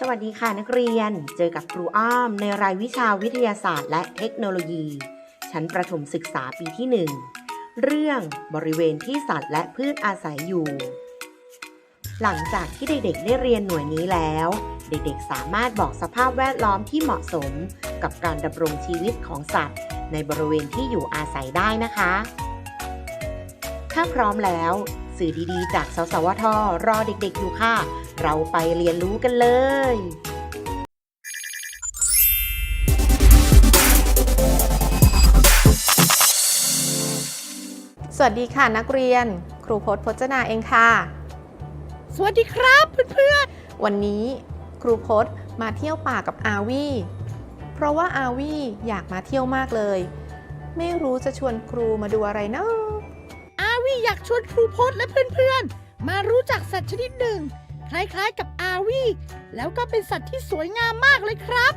สวัสดีค่ะนักเรียน เจอกับครูอ้อม ในรายวิชาวิทยาศาสตร์ และเทคโนโลยี ชั้นประถมศึกษาปีที่ 1 เรื่องบริเวณที่สัตว์และพืชอาศัยอยู่ หลังจากที่เด็กๆ ได้เรียนหน่วยนี้แล้ว เด็กๆ สามารถบอกสภาพแวดล้อมที่เหมาะสม กับการดำรงชีวิตของสัตว์ ในบริเวณที่อยู่อาศัยได้นะคะ ถ้าพร้อมแล้ว สื่อดีๆ จากสสวทรอเด็กๆอยู่ค่ะ เราไปเรียนรู้กันเลยสวัสดีค่ะนักเรียน ครูพจน์พจนาเองค่ะ สวัสดีครับเพื่อนวันนี้ครูพจน์มาเที่ยวป่ากับอาวีเพราะว่าอาวีอยากมาเที่ยวมากเลย ไม่รู้จะชวนครูมาดูอะไรเนาะๆอาวี อยากชวนครูพจน์และเพื่อนๆ มารู้จักสัตว์ชนิดหนึ่ง คล้ายๆกับอาวีแล้วก็เป็นสัตว์ที่สวยงามมากเลยครับ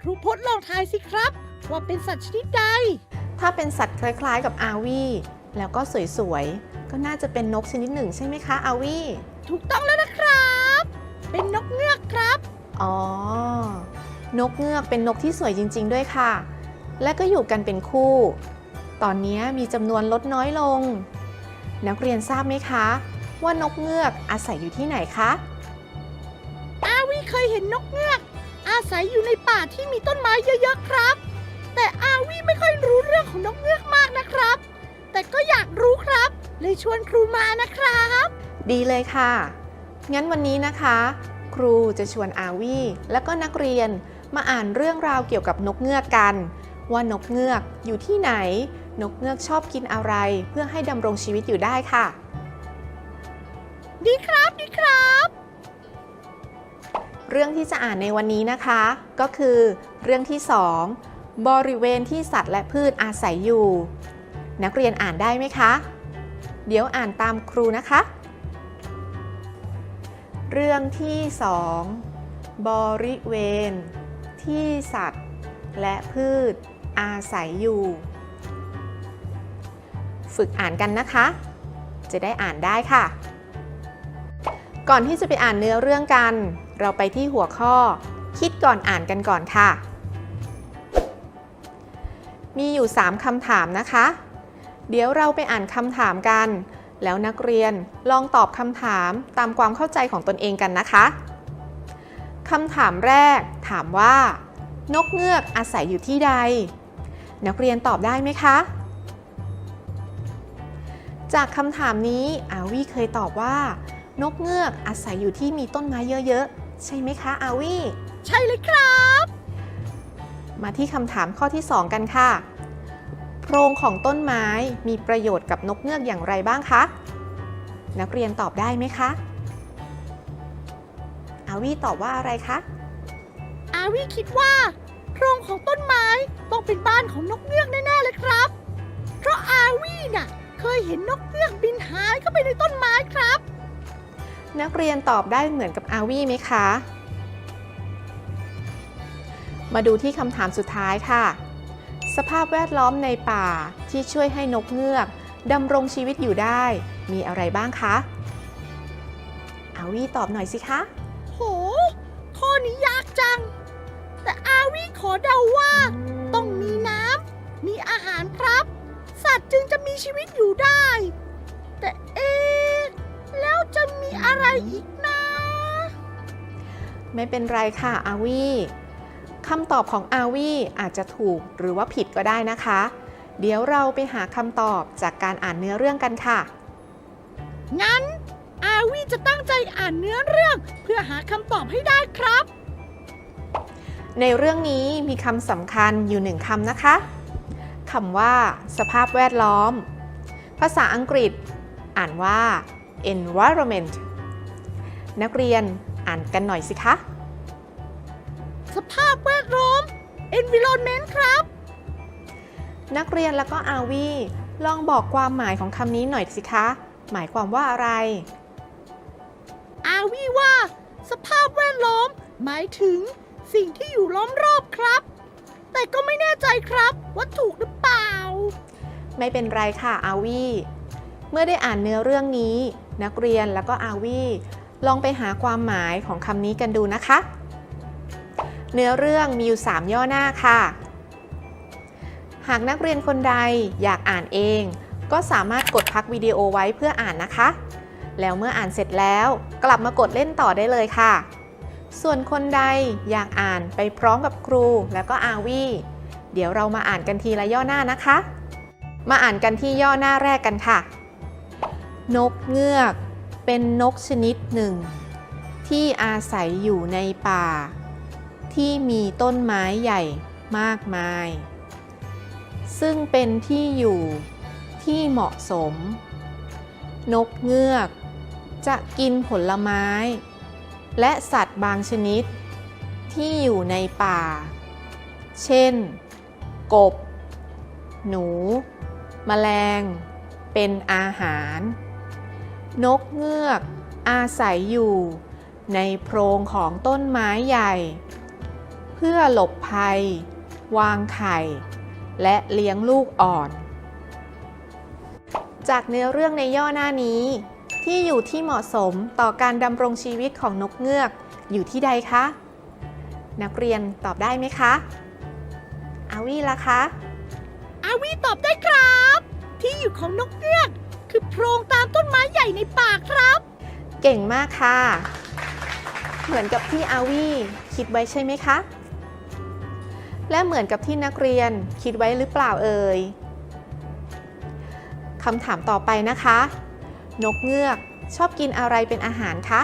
ครูพจน์ลองทายสิครับ ว่าเป็นสัตว์ชนิดใด ถ้าเป็นสัตว์คล้ายๆกับอาวีแล้วก็สวยๆ ก็น่าจะเป็นนกชนิดหนึ่งใช่ไหมคะอาวีถูกต้องแล้วนะครับ เป็นนกเงือกครับ อ๋อ นกเงือกเป็นนกที่สวยจริง ๆ ด้วยค่ะ และก็อยู่กันเป็นคู่ ตอนนี้มีจำนวนลดน้อยลง นักเรียนทราบไหมคะ ว่านกเงือกอาศัยอยู่ที่ไหนคะอาวีเคยเห็นนกเงือก อาศัยอยู่ในป่าที่มีต้นไม้เยอะๆครับ แต่อาวีไม่ค่อยรู้เรื่องของนกเงือกมากนะครับ แต่ก็อยากรู้ครับ เลยชวนครูมานะครับ ดีเลยค่ะ งั้นวันนี้นะคะ ครูจะชวนอาวีและก็นักเรียนมาอ่านเรื่องราวเกี่ยวกับนกเงือกกัน ว่านกเงือกอยู่ที่ไหน นกเงือกชอบกินอะไรเพื่อให้ดำรงชีวิตอยู่ได้ค่ะ ดีครับดีครับ เรื่องที่จะอ่านในวันนี้นะคะ ก็คือ เรื่องที่ 2 บริเวณที่สัตว์และพืชอาศัยอยู่ นักเรียนอ่านได้ไหมคะ เดี๋ยวอ่านตามครูนะคะ เรื่องที่ 2 บริเวณ ที่สัตว์ และพืชอาศัยอยู่ ฝึกอ่านกันนะคะ จะได้อ่านได้ค่ะ ก่อนที่จะไปอ่านเนื้อเรื่องกัน เราไปที่หัวข้อ คิดก่อนอ่านกันก่อนค่ะ มีอยู่ 3คำถามนะคะ เดี๋ยวเราไปอ่านคำถามกัน แล้วนักเรียนลองตอบคำถามตามความเข้าใจของตนเองกันนะคะคำถามแรกถามว่า นกเงือกอาศัยอยู่ที่ใด นักเรียนตอบได้ไหมคะ จากคำถามนี้อาวีเคยตอบว่า นกเงือกอาศัยอยู่ที่มีต้นไม้เยอะๆ ใช่ไหมคะอาวีใช่เลยครับ มาที่คำถามข้อที่ 2 กันค่ะ โพรงของต้นไม้มีประโยชน์กับนกเงือกอย่างไรบ้างคะ นักเรียนตอบได้ไหมคะอาวีตอบว่าอะไรคะ อาวีคิดว่าโพรงของต้นไม้ต้องเป็นบ้านของนกเงือกแน่ๆเลยครับ เพราะอาวีน่ะ เคยเห็นนกเงือกบินหายเข้าไปในต้นไม้ครับ นักเรียนตอบได้เหมือนกับอาวีไหมคะ มาดูที่คำถามสุดท้ายค่ะ สภาพแวดล้อมในป่าที่ช่วยให้นกเงือกดำรงชีวิตอยู่ได้ มีอะไรบ้างคะอาวีตอบหน่อยสิคะ โห ข้อนี้ยากจัง แต่อาวีขอเดาว่า ต้องมีน้ำมีอาหารครับ สัตว์จึงจะมีชีวิตอยู่ได้ แต่เอ๊ะแล้วจะมีอะไรอีกนะ ไม่เป็นไรค่ะอาวีคำตอบของอาวีอาจจะถูกหรือว่าผิดก็ได้นะคะ เดี๋ยวเราไปหาคำตอบจากการอ่านเนื้อเรื่องกันค่ะ งั้น อาวีจะตั้งใจอ่านเนื้อเรื่อง เพื่อหาคำตอบให้ได้ครับ ในเรื่องนี้มีคำสำคัญอยู่หนึ่งคำนะคะ คำว่า สภาพแวดล้อม ภาษาอังกฤษ อ่านว่า environment นักเรียนอ่านกันหน่อยสิคะ สภาพแวดล้อม environment ครับ นักเรียนแล้วก็อาวีลองบอกความหมายของคำนี้หน่อยสิคะ หมายความว่าอะไร อาวีว่า สภาพแวดล้อม หมายถึงสิ่งที่อยู่ล้อมรอบครับ แต่ก็ไม่แน่ใจครับว่าถูกหรือเปล่า ไม่เป็นไรค่ะอาวีเมื่อได้อ่านเนื้อเรื่องนี้ นักเรียนแล้วก็อาวีลองไปหาความหมายของคำนี้กันดูนะคะ เนื้อเรื่องมีอยู่ 3 ย่อหน้าค่ะ หากนักเรียนคนใดอยากอ่านเอง ก็สามารถกดพักวิดีโอไว้เพื่ออ่านนะคะ แล้วเมื่ออ่านเสร็จแล้วกลับมากดเล่นต่อได้เลยค่ะ ส่วนคนใดอยากอ่านไปพร้อมกับครูแล้วก็อาวีเดี๋ยวเรามาอ่านกันทีละย่อหน้านะคะ มาอ่านกันที่ย่อหน้าแรกกันค่ะ นกเงือก เป็นนกชนิดหนึ่ง ที่อาศัยอยู่ในป่า ที่มีต้นไม้ใหญ่มากมาย ซึ่งเป็นที่อยู่ที่เหมาะสม นกเงือก จะกินผลไม้ และสัตว์บางชนิด ที่อยู่ในป่า เช่น กบ หนู แมลง เป็นอาหาร นกเงือก อาศัยอยู่ ในโพรงของต้นไม้ใหญ่ เพื่อหลบภัย วางไข่ และเลี้ยงลูกอ่อน จากเนื้อเรื่องในย่อหน้านี้ ที่อยู่ที่เหมาะสมต่อการดำรงชีวิตของนกเงือก อยู่ที่ใดคะ นักเรียนตอบได้ไหมคะอาวีล่ะคะอาวีตอบได้ครับ ที่อยู่ของนกเงือก คือโพรงตามต้นไม้ใหญ่ในป่าครับ เก่งมากค่ะ เหมือนกับที่อาวีคิดไว้ใช่ไหมคะ และเหมือนกับที่นักเรียนคิดไว้หรือเปล่าเอ่ยคำถามต่อไปนะคะ นกเงือก ชอบกินอะไรเป็นอาหารคะ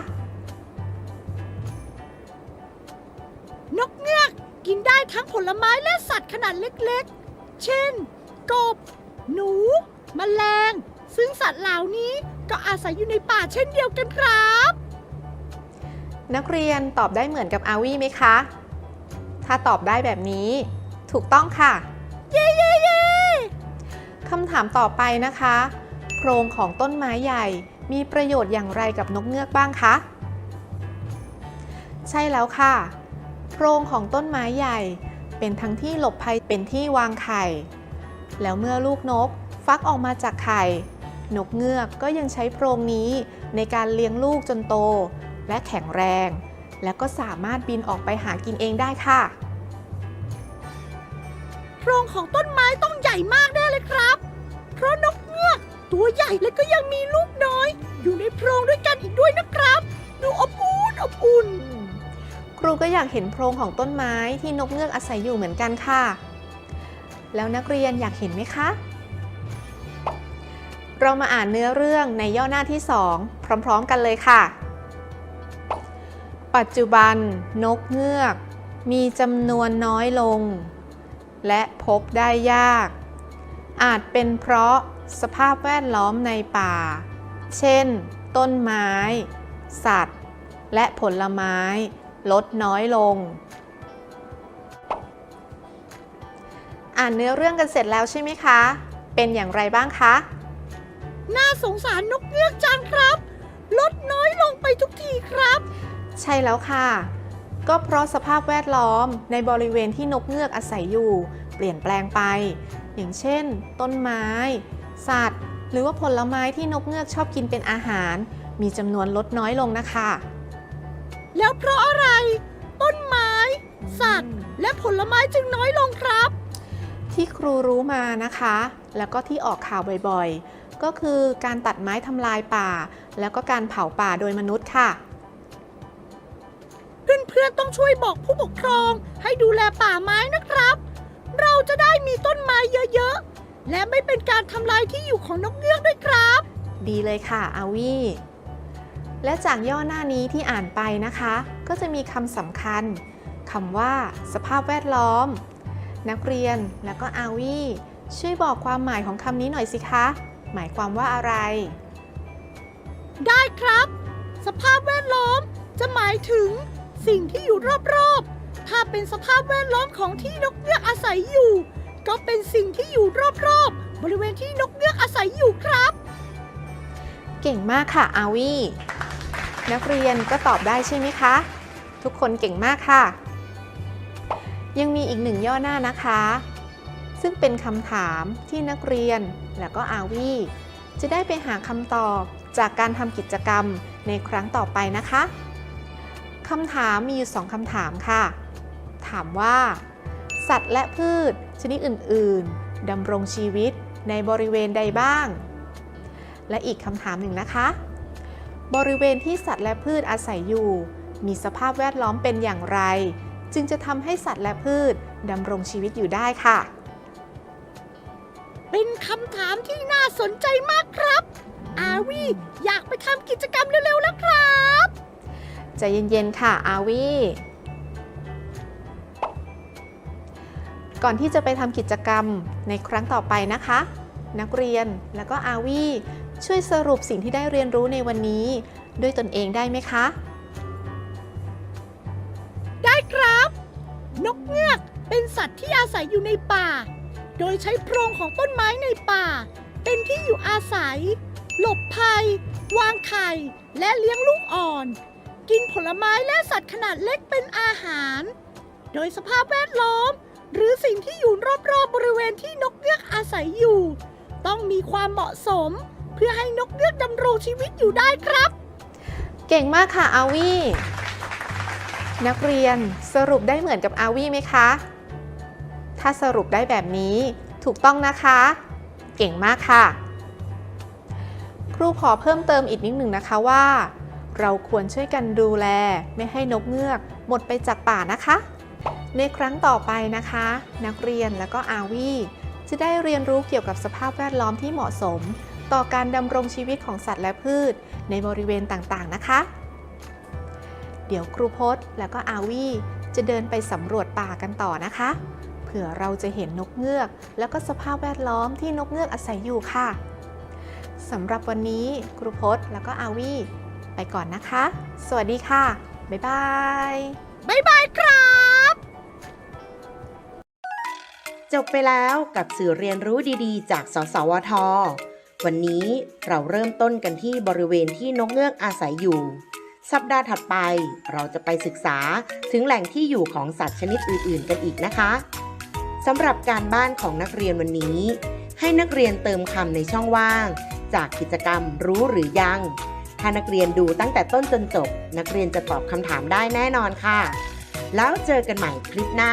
นกเงือกกินได้ทั้งผลไม้และสัตว์ขนาดเล็กๆ เช่น กบ หนู แมลง ซึ่งสัตว์เหล่านี้ก็อาศัยอยู่ในป่าเช่นเดียวกันครับ นักเรียนตอบได้เหมือนกับอาวีไหมคะ ถ้าตอบได้แบบนี้ ถูกต้องค่ะ เย้เย้เย้คำถามต่อไปนะคะ โพรงของต้นไม้ใหญ่ มีประโยชน์อย่างไรกับนกเงือกบ้างคะ ใช่แล้วค่ะ โพรงของต้นไม้ใหญ่ เป็นทั้งที่หลบภัยเป็นที่วางไข่ แล้วเมื่อลูกนกฟักออกมาจากไข่ นกเงือกก็ยังใช้โพรงนี้ในการเลี้ยงลูกจนโต และแข็งแรง และก็สามารถบินออกไปหากินเองได้ค่ะ โพรงของต้นไม้ต้องใหญ่มากแน่เลยครับ เพราะนกเงือก ตัวใหญ่และก็ยังมีลูกน้อย อยู่ในโพรงด้วยกันอีกด้วยนะครับ ดูอบอุ่นอบอุ่น ครูก็อยากเห็นโพรงของต้นไม้ที่นกเงือกอาศัยอยู่เหมือนกันค่ะ แล้วนักเรียนอยากเห็นไหมคะ เรามาอ่านเนื้อเรื่องในย่อหน้าที่ 2 พร้อมๆกันเลยค่ะ ปัจจุบัน นกเงือก มีจำนวนน้อยลง และพบได้ยาก อาจเป็นเพราะ สภาพแวดล้อมในป่า เช่น ต้นไม้ สัตว์ และผลไม้ ลดน้อยลง อ่านเนื้อเรื่องกันเสร็จแล้วใช่ไหมคะ เป็นอย่างไรบ้างคะ น่าสงสารนกเงือกจังครับ ลดน้อยลงไปทุกทีครับ ใช่แล้วค่ะ ก็เพราะสภาพแวดล้อมในบริเวณที่นกเงือกอาศัยอยู่ เปลี่ยนแปลงไป อย่างเช่น ต้นไม้ สัตว์ หรือว่าผลไม้ที่นกเงือกชอบกินเป็นอาหาร มีจำนวนลดน้อยลงนะคะ แล้วเพราะอะไร ต้นไม้ สัตว์ และผลไม้จึงน้อยลงครับ ที่ครูรู้มานะคะ แล้วก็ที่ออกข่าวบ่อยๆ ก็คือการตัดไม้ทำลายป่า แล้วก็การเผาป่าโดยมนุษย์ค่ะเพื่อนๆต้องช่วยบอกผู้ปกครองให้ดูแลป่าไม้นะครับ เราจะได้มีต้นไม้เยอะๆ และไม่เป็นการทำลายที่อยู่ของนกเงือกด้วยครับ ดีเลยค่ะอาวีและจากย่อหน้านี้ที่อ่านไปนะคะ ก็จะมีคำสำคัญคำว่า สภาพแวดล้อม นักเรียนแล้วก็อาวีช่วยบอกความหมายของคำนี้หน่อยสิคะ หมายความว่าอะไร ได้ครับ สภาพแวดล้อมจะหมายถึง สิ่งที่อยู่รอบๆ ถ้าเป็นสภาพแวดล้อมของที่นกเงือกอาศัยอยู่ ก็เป็นสิ่งที่อยู่รอบๆ บริเวณที่นกเงือกอาศัยอยู่ครับ เก่งมากค่ะอาวีนักเรียนก็ตอบได้ใช่ไหมคะ ทุกคนเก่งมากค่ะ ยังมีอีกหนึ่งย่อหน้านะคะ ซึ่งเป็นคำถามที่นักเรียนและก็อาวีจะได้ไปหาคำตอบจากการทำกิจกรรมในครั้งต่อไปนะคะคำถามมีอยู่สองคำถามค่ะ ถามว่า สัตว์และพืช ชนิดอื่น ๆดำรงชีวิตในบริเวณใดบ้าง และอีกคำถามหนึ่งนะคะ บริเวณที่สัตว์และพืชอาศัยอยู่ มีสภาพแวดล้อมเป็นอย่างไร จึงจะทำให้สัตว์และพืชดำรงชีวิตอยู่ได้ค่ะ เป็นคำถามที่น่าสนใจมากครับ อาวีอยากไปทำกิจกรรมเร็วๆแล้วครับ ใจเย็นๆค่ะอาวี ก่อนที่จะไปทำกิจกรรมในครั้งต่อไปนะคะ นักเรียนแล้วก็อาวีช่วยสรุปสิ่งที่ได้เรียนรู้ในวันนี้ ด้วยตนเองได้ไหมคะ ได้ครับ นกเงือกเป็นสัตว์ที่อาศัยอยู่ในป่า โดยใช้โพรงของต้นไม้ในป่า เป็นที่อยู่อาศัย หลบภัย วางไข่ และเลี้ยงลูกอ่อน กินผลไม้และสัตว์ขนาดเล็กเป็นอาหาร โดยสภาพแวดล้อม หรือสิ่งที่อยู่รอบๆบริเวณที่นกเงือกอาศัยอยู่ ต้องมีความเหมาะสม เพื่อให้นกเงือกดำรงชีวิตอยู่ได้ครับ เก่งมากค่ะอาวีนักเรียนสรุปได้เหมือนกับอาวีไหมคะ ถ้าสรุปได้แบบนี้ถูกต้องนะคะ เก่งมากค่ะ ครูขอเพิ่มเติมอีกนิดหนึ่งนะคะว่า เราควรช่วยกันดูแล ไม่ให้นกเงือกหมดไปจากป่านะคะ ในครั้งต่อไปนะคะ นักเรียนแล้วก็อาวีจะได้เรียนรู้เกี่ยวกับสภาพแวดล้อมที่เหมาะสม ต่อการดำรงชีวิตของสัตว์และพืช ในบริเวณต่างๆนะคะ เดี๋ยวครูพจน์แล้วก็อาวีจะเดินไปสำรวจป่ากันต่อนะคะ เผื่อเราจะเห็นนกเงือก แล้วก็สภาพแวดล้อมที่นกเงือกอาศัยอยู่ค่ะสำหรับวันนี้ครูพจน์แล้วก็อาวีไปก่อนนะคะ สวัสดีค่ะ บ๊ายบาย บ๊ายบายครับ จบไปแล้วกับสื่อเรียนรู้ดีๆ จากสสวท วันนี้เราเริ่มต้นกันที่บริเวณที่นกเงือกอาศัยอยู่ สัปดาห์ถัดไปเราจะไปศึกษาถึงแหล่งที่อยู่ของสัตว์ชนิดอื่นๆ กันอีกนะคะสำหรับการบ้านของนักเรียนวันนี้ ให้นักเรียนเติมคำในช่องว่าง จากกิจกรรมรู้หรือยัง ถ้านักเรียนดูตั้งแต่ต้นจนจบ นักเรียนจะตอบคำถามได้แน่นอนค่ะ แล้วเจอกันใหม่คลิปหน้า